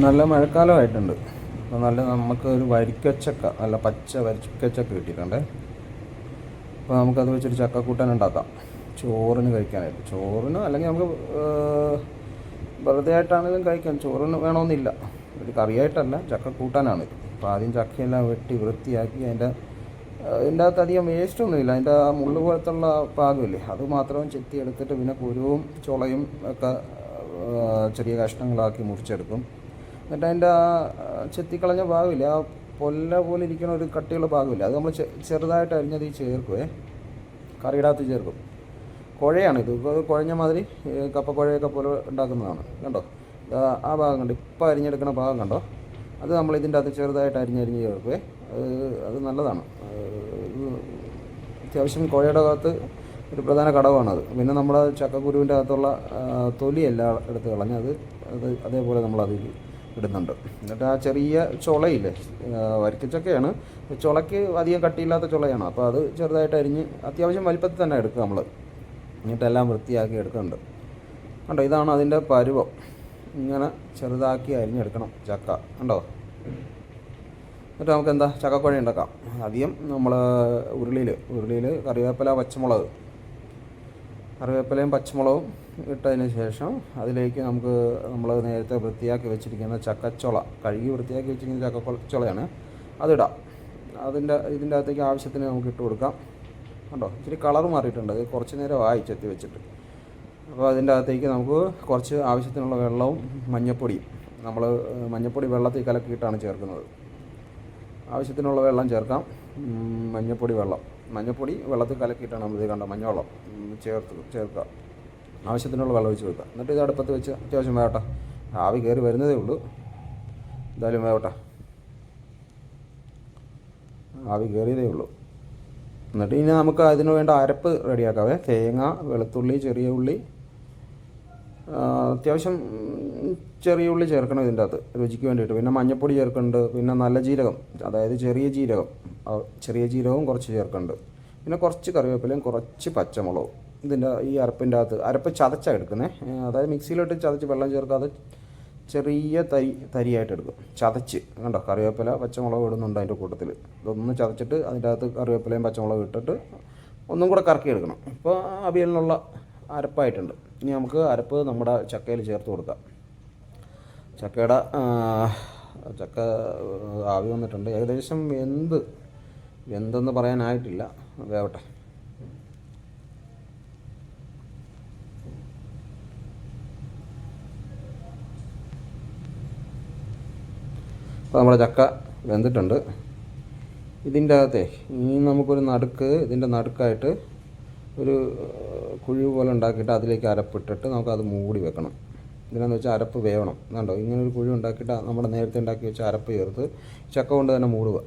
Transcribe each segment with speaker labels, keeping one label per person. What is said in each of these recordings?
Speaker 1: നല്ല മഴക്കാലമായിട്ടുണ്ട്. അപ്പോൾ നല്ല നമുക്ക് ഒരു വരിക്കച്ചക്ക നല്ല പച്ച വരിക്കച്ചക്ക കിട്ടിയിട്ടുണ്ട്. അപ്പോൾ നമുക്കത് വെച്ചൊരു ചക്കക്കൂട്ടൻ ഉണ്ടാക്കാം. ചോറിന് കഴിക്കാനായിട്ട്. ചോറിന് അല്ലെങ്കിൽ നമുക്ക് വെറുതെ ആയിട്ടാണെങ്കിലും കഴിക്കാം. ചോറിന് വേണമെന്നില്ല. ഒരു കറിയായിട്ടല്ല ചക്ക കൂട്ടാനാണ് അപ്പോൾ ആദ്യം ചക്കയെല്ലാം വെട്ടി വൃത്തിയാക്കി അതിന്റെ അതിന്റെ അകത്ത് അധികം വേസ്റ്റ് ഒന്നുമില്ല. അതിന്റെ ആ മുള്ളു പോലത്തുള്ള പാകമില്ലേ? അത് മാത്രം ചെത്തി എടുത്തിട്ട് പിന്നെ കുരുവും ചുളയും ഒക്കെ ചെറിയ കഷ്ണങ്ങളാക്കി മുറിച്ചെടുക്കും. എന്നിട്ട് അതിന്റെ ആ ചെത്തിക്കളഞ്ഞ ഭാഗമില്ല ആ പൊല്ല പോലെ ഇരിക്കുന്ന ഒരു കട്ടിയുള്ള ഭാഗമില്ല അത് നമ്മൾ ചെറുതായിട്ട് അരിഞ്ഞത് ഈ ചേർക്കുവേ. കറിയുടെ ചേർക്കും. കുഴയാണ് ഇത്. കുഴഞ്ഞ മാതിരി കപ്പക്കുഴയൊക്കെ പോലെ ഉണ്ടാക്കുന്നതാണ്. കണ്ടോ? ആ ഭാഗം കണ്ടോ? ഇപ്പം അരിഞ്ഞെടുക്കുന്ന ഭാഗം കണ്ടോ? അത് നമ്മൾ ഇതിന്റെ അകത്ത് ചെറുതായിട്ട് അരിഞ്ഞരിഞ്ഞ് ചേർക്കുവേ. അത് നല്ലതാണ്. അത്യാവശ്യം കുഴയുടെ അകത്ത് ഒരു പ്രധാന ഘടകമാണത്. പിന്നെ നമ്മുടെ ചക്കക്കുരുവിന്റെ അകത്തുള്ള തൊലിയല്ല എടുത്ത് കളഞ്ഞ് അത് അത് അതേപോലെ നമ്മൾ ഇടുന്നുണ്ട്. എന്നിട്ട് ആ ചെറിയ ചുളയില്ലേ വരിക്കച്ചൊക്കെയാണ്. ചുളയ്ക്ക് അധികം കട്ടിയില്ലാത്ത ചുളയാണ്. അപ്പോൾ അത് ചെറുതായിട്ട് അരിഞ്ഞ് അത്യാവശ്യം വലിപ്പത്തിൽ തന്നെ എടുക്കുക നമ്മൾ എന്നിട്ടെല്ലാം വൃത്തിയാക്കി എടുക്കുന്നുണ്ട്. കണ്ടോ ഇതാണ് അതിന്റെ പരുവം. ഇങ്ങനെ ചെറുതാക്കി അരിഞ്ഞെടുക്കണം ചക്ക. കണ്ടോ? എന്നിട്ട് നമുക്ക് എന്താ ചക്കക്കുഴ ഉണ്ടാക്കാം. ആദ്യം നമ്മൾ ഉരുളിയിൽ ഉരുളിയിൽ കറിവേപ്പില പച്ചമുളക് കറിവേപ്പിലയും പച്ചമുളകും ഇട്ടതിന് ശേഷം അതിലേക്ക് നമുക്ക് നമ്മൾ നേരത്തെ വൃത്തിയാക്കി വെച്ചിരിക്കുന്ന ചക്കച്ചുള കഴുകി വൃത്തിയാക്കി വെച്ചിരിക്കുന്ന ചക്കച്ചുളയാണ് അതിടാം. അതിന്റെ ഇതിന്റെ അകത്തേക്ക് ആവശ്യത്തിന് നമുക്ക് ഇട്ട് കൊടുക്കാം. കണ്ടോ? ഇച്ചിരി കളർ മാറിയിട്ടുണ്ട്. അത് കുറച്ച് നേരം ആയി ചെത്തി വെച്ചിട്ട്. അപ്പോൾ അതിന്റെ അകത്തേക്ക് നമുക്ക് കുറച്ച് ആവശ്യത്തിനുള്ള വെള്ളവും മഞ്ഞപ്പൊടിയും. നമ്മൾ മഞ്ഞപ്പൊടി വെള്ളത്തിൽ കലക്കിയിട്ടാണ് ചേർക്കുന്നത്. ആവശ്യത്തിനുള്ള വെള്ളം ചേർക്കാം. മഞ്ഞപ്പൊടി വെള്ളം. മഞ്ഞപ്പൊടി വെള്ളത്തിൽ കലക്കിയിട്ടാണ് നമ്മൾ ഇത് കണ്ട മഞ്ഞവെള്ളം. ചേർത്ത് ചേർക്കുക. ആവശ്യത്തിനുള്ള വെള്ളം ഒഴിച്ച് വെക്കുക എന്നിട്ട് ഇത് അടുപ്പത്ത് വെച്ച് അത്യാവശ്യം വേവട്ടെ. ആവി കയറി വരുന്നതേ ഉള്ളൂ. എന്തായാലും വേവട്ടെ. ആവി കയറിയതേ ഉള്ളൂ. എന്നിട്ട് ഇനി നമുക്ക് അതിന് വേണ്ട അരപ്പ് റെഡിയാക്കാവേ. തേങ്ങ വെളുത്തുള്ളി ചെറിയ ഉള്ളി അത്യാവശ്യം ചെറിയ ഉള്ളി ചേർക്കണം ഇതിന്റെ അകത്ത് രുചിക്ക് വേണ്ടിയിട്ട്. പിന്നെ മഞ്ഞൾപ്പൊടി ചേർക്കുന്നുണ്ട് പിന്നെ നല്ല ജീരകം അതായത് ചെറിയ ജീരകം. ചെറിയ ജീരകവും കുറച്ച് ചേർക്കുന്നുണ്ട്. പിന്നെ കുറച്ച് കറിവേപ്പിലയും കുറച്ച് പച്ചമുളകും. ഇതിന്റെ ഈ അരപ്പിന്റെ അകത്ത് അരപ്പ് ചതച്ചാണ് എടുക്കുന്നത് അതായത് മിക്സിയിലിട്ട് ചതച്ച് വെള്ളം ചേർക്കാതെ ചെറിയ തരി തരിയായിട്ട് എടുക്കും. ചതച്ച്. കണ്ടോ? കറിവേപ്പില പച്ചമുളക് ഇടുന്നുണ്ട് അതിന്റെ കൂട്ടത്തിൽ. ഇതൊന്ന് ചതച്ചിട്ട് അതിന്റെ അകത്ത് കറിവേപ്പിലയും പച്ചമുളകും ഇട്ടിട്ട് ഒന്നും കൂടെ കറക്കി എടുക്കണം ഇപ്പോൾ അവിയലിനുള്ള അരപ്പായിട്ടുണ്ട്. ഇനി നമുക്ക് അരപ്പ് നമ്മുടെ ചക്കയിൽ ചേർത്ത് കൊടുക്കാം. ചക്കയുടെ ചക്ക ആവി വന്നിട്ടുണ്ട്. ഏകദേശം എന്ത് എന്തെന്ന് പറയാനായിട്ടില്ല. വേവട്ടെ. അപ്പോൾ നമ്മുടെ ചക്ക വെന്തിട്ടുണ്ട്. ഇതിന്റെ അകത്തെ ഇനി നമുക്കൊരു നടുക്ക് ഇതിന്റെ നടുക്കായിട്ട് ഒരു കുഴി പോലെ ഉണ്ടാക്കിയിട്ട് അതിലേക്ക് അരപ്പിട്ടിട്ട് നമുക്കത് മൂടി വെക്കണം. ഇതിനെന്ന് വെച്ചാൽ അരപ്പ് വേവണം. കണ്ടോ? ഇങ്ങനെ ഒരു കുഴി ഉണ്ടാക്കിയിട്ട് നമ്മുടെ നേരത്തെ ഉണ്ടാക്കി വെച്ച അരപ്പ് ചേർത്ത് ചക്ക കൊണ്ട് തന്നെ മൂടുക.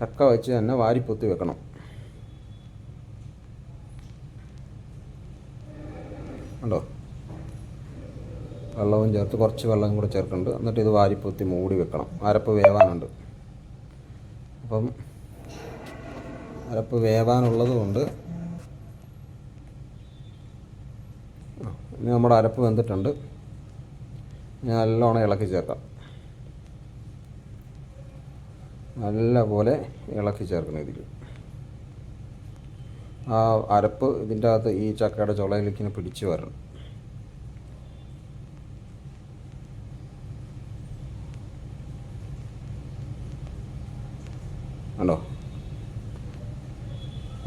Speaker 1: ചക്ക വെച്ച് തന്നെ വാരിപ്പൊത്തി വെക്കണം. കണ്ടോ? വെള്ളവും ചേർത്ത് കുറച്ച് വെള്ളം കൂടെ ചേർക്കുന്നുണ്ട്. എന്നിട്ട് ഇത് വാരിപ്പൊത്തി മൂടി വെക്കണം. അരപ്പ് വേവാനുണ്ട്. അപ്പം അരപ്പ് വേവാനുള്ളതുകൊണ്ട്. ഇനി നമ്മുടെ അരപ്പ് വെന്തിട്ടുണ്ട്. ഞാൻ നല്ലോണം ഇളക്കി ചേർക്കാം. നല്ല പോലെ ഇളക്കി ചേർക്കണം ഇതിൽ. ആ അരപ്പ് ഇതിന്റെ അകത്ത് ഈ ചക്കയുടെ ചുളയിലേക്ക് ഇങ്ങനെ പിടിച്ച് വരണം. കണ്ടോ?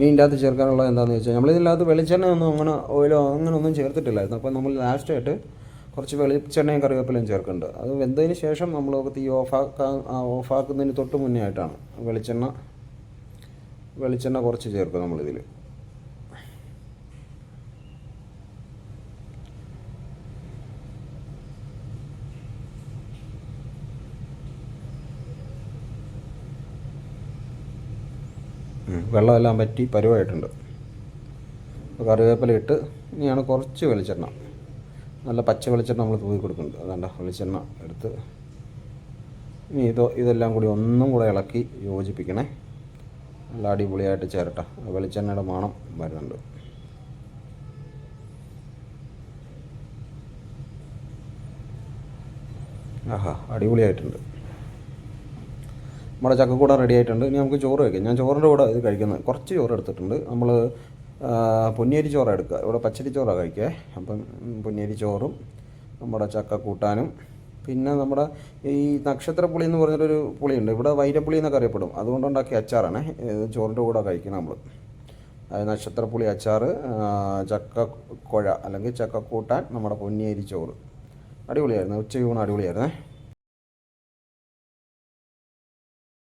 Speaker 1: ചേർക്കാനുള്ള അകത്ത് ചേർക്കാനുള്ളത് എന്താണെന്ന് വെച്ചാൽ നമ്മൾ ഇതിനകത്ത് വെളിച്ചെണ്ണ ഒന്നും അങ്ങനെ ഓയിലോ അങ്ങനെ ഒന്നും ചേർത്തിട്ടില്ലായിരുന്നു. അപ്പോൾ നമ്മൾ ലാസ്റ്റായിട്ട് കുറച്ച് വെളിച്ചെണ്ണയും കറിവേപ്പിലയും ചേർക്കുന്നുണ്ട്. അത് വെന്തതിന് ശേഷം നമ്മൾ തീ ഓഫാക്കാൻ ഓഫാക്കുന്നതിന് തൊട്ട് മുന്നേ ആയിട്ടാണ് വെളിച്ചെണ്ണ വെളിച്ചെണ്ണ കുറച്ച് ചേർക്കും നമ്മളിതിൽ വെള്ളമെല്ലാം പറ്റി പരുവായിട്ടുണ്ട്. കറിവേപ്പില ഇട്ട് ഇനിയാണ് കുറച്ച് വെളിച്ചെണ്ണ. നല്ല പച്ച വെളിച്ചെണ്ണ നമ്മൾ തൂക്കി കൊടുക്കുന്നുണ്ട്. അതാണ്ട വെളിച്ചെണ്ണ എടുത്ത് ഇനി ഇതോ ഇതെല്ലാം കൂടി ഒന്നും കൂടെ ഇളക്കി യോജിപ്പിക്കണേ. നല്ല അടിപൊളിയായിട്ട് ചേരട്ടെ. വെളിച്ചെണ്ണയുടെ മണം വരുന്നുണ്ട്. ആഹാ അടിപൊളിയായിട്ടുണ്ട്. നമ്മുടെ ചക്കക്കൂട റെഡി ആയിട്ടുണ്ട്. ഇനി നമുക്ക് ചോറ് കഴിക്കാം ഞാൻ ചോറിന്റെ കൂടെ ഇത് കഴിക്കുന്നത് കുറച്ച് ചോറ് എടുത്തിട്ടുണ്ട്. നമ്മൾ പൊന്നിയരി ചോറാണ് എടുക്കുക. ഇവിടെ പച്ചരി ചോറാണ് കഴിക്കുക. അപ്പം പൊന്നിയരി ചോറും നമ്മുടെ ചക്ക കൂട്ടാനും പിന്നെ നമ്മുടെ ഈ നക്ഷത്രപ്പുളി എന്ന് പറഞ്ഞൊരു പുളിയുണ്ട്. ഇവിടെ വൈരപ്പുളി എന്നൊക്കെ അറിയപ്പെടും. അതുകൊണ്ടുണ്ടാക്കിയ അച്ചാറാണ്. ചോറിന്റെ കൂടെ കഴിക്കണം നമ്മൾ അതായത് നക്ഷത്രപ്പുളി അച്ചാർ ചക്ക കുഴ അല്ലെങ്കിൽ ചക്കക്കൂട്ടാൻ നമ്മുടെ പൊന്നിയരി ചോറ്. അടിപൊളിയായിരുന്നു. ഉച്ചയൂണ് അടിപൊളിയായിരുന്നേ.